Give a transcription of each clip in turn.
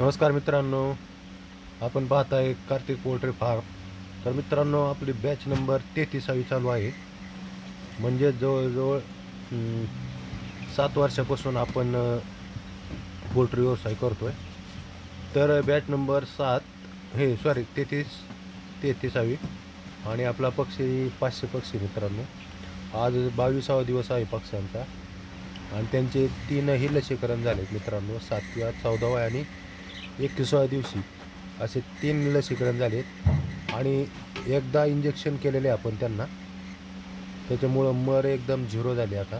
नमस्कार मित्रांनो आपण पाहताय कार्तिक पोल्ट्री फार्म. तर मित्रांनो आपली बॅच नंबर तेहतीसावी चालू आहे. म्हणजे जवळजवळ सात वर्षापासून आपण पोल्ट्री व्यवसाय करतोय. तर बॅच नंबर सात हे सॉरी तेहतीस तेहतीसावी. आणि आपला पक्षी पाचशे पक्षी मित्रांनो. आज बावीसावा दिवस आहे पक्ष्यांचा. आणि त्यांचे तीनही लसीकरण झालेत मित्रांनो सातव्या चौदाव्या आणि एकविसाव्या दिवशी असे तीन लसीकरण झाले आणि एकदा इंजेक्शन केलेले आपण त्यांना. त्याच्यामुळं मर एकदम झिरो झाली आता.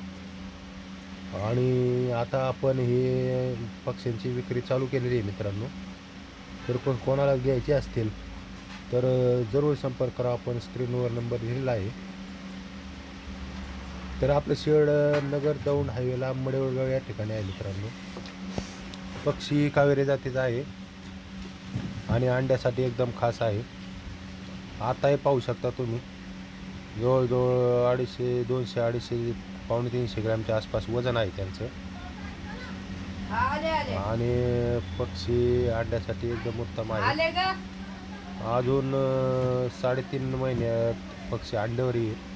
आणि आता आपण हे पक्ष्यांची विक्री चालू केलेली आहे मित्रांनो. तर कोण कोणाला घ्यायचे असतील तर जरूर संपर्क करा. आपण स्क्रीनवर नंबर दिलेला आहे. तर आपलं शेड नगर दौंड हायवेला मडेवळगाव या ठिकाणी आहे मित्रांनो. पक्षी कावेरी जातीचा आहे. आणि अंड्यासाठी एकदम खास आहे. आताही पाहू शकता तुम्ही. जवळजवळ अडीचशे दोनशे अडीचशे पावणे तीनशे ग्रॅमच्या आसपास वजन आहे त्यांचं. आणि पक्षी अंड्यासाठी एकदम उत्तम आहे. अजून साडेतीन महिन्यात पक्षी अंड्यावर येईल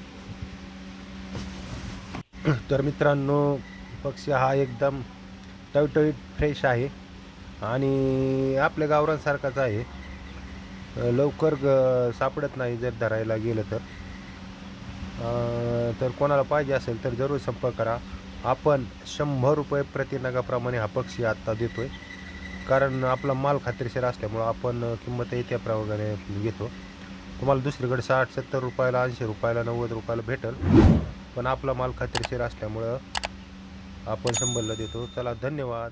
तर मित्रांनो पक्षी हा एकदम टवटवीत फ्रेश आहे. आणि आपल्या गावरांसारखाच आहे. लवकर ग सापडत नाही जर धरायला गेलं तर. तर कोणाला पाहिजे असेल तर जरूर संपर्क करा. आपण शंभर रुपये प्रतिनगाप्रमाणे हा पक्षी आत्ता देतो आहे कारण आपला माल खात्रीशीर असल्यामुळं आपण किंमत आहे त्याप्रमाणे घेतो. तुम्हाला दुसरीकडे साठ सत्तर रुपयाला ऐंशी रुपयाला नव्वद रुपयाला भेटेल. पण आपला माल खात्रीशीर असल्यामुळं आपण शंभरला देतो. चला धन्यवाद.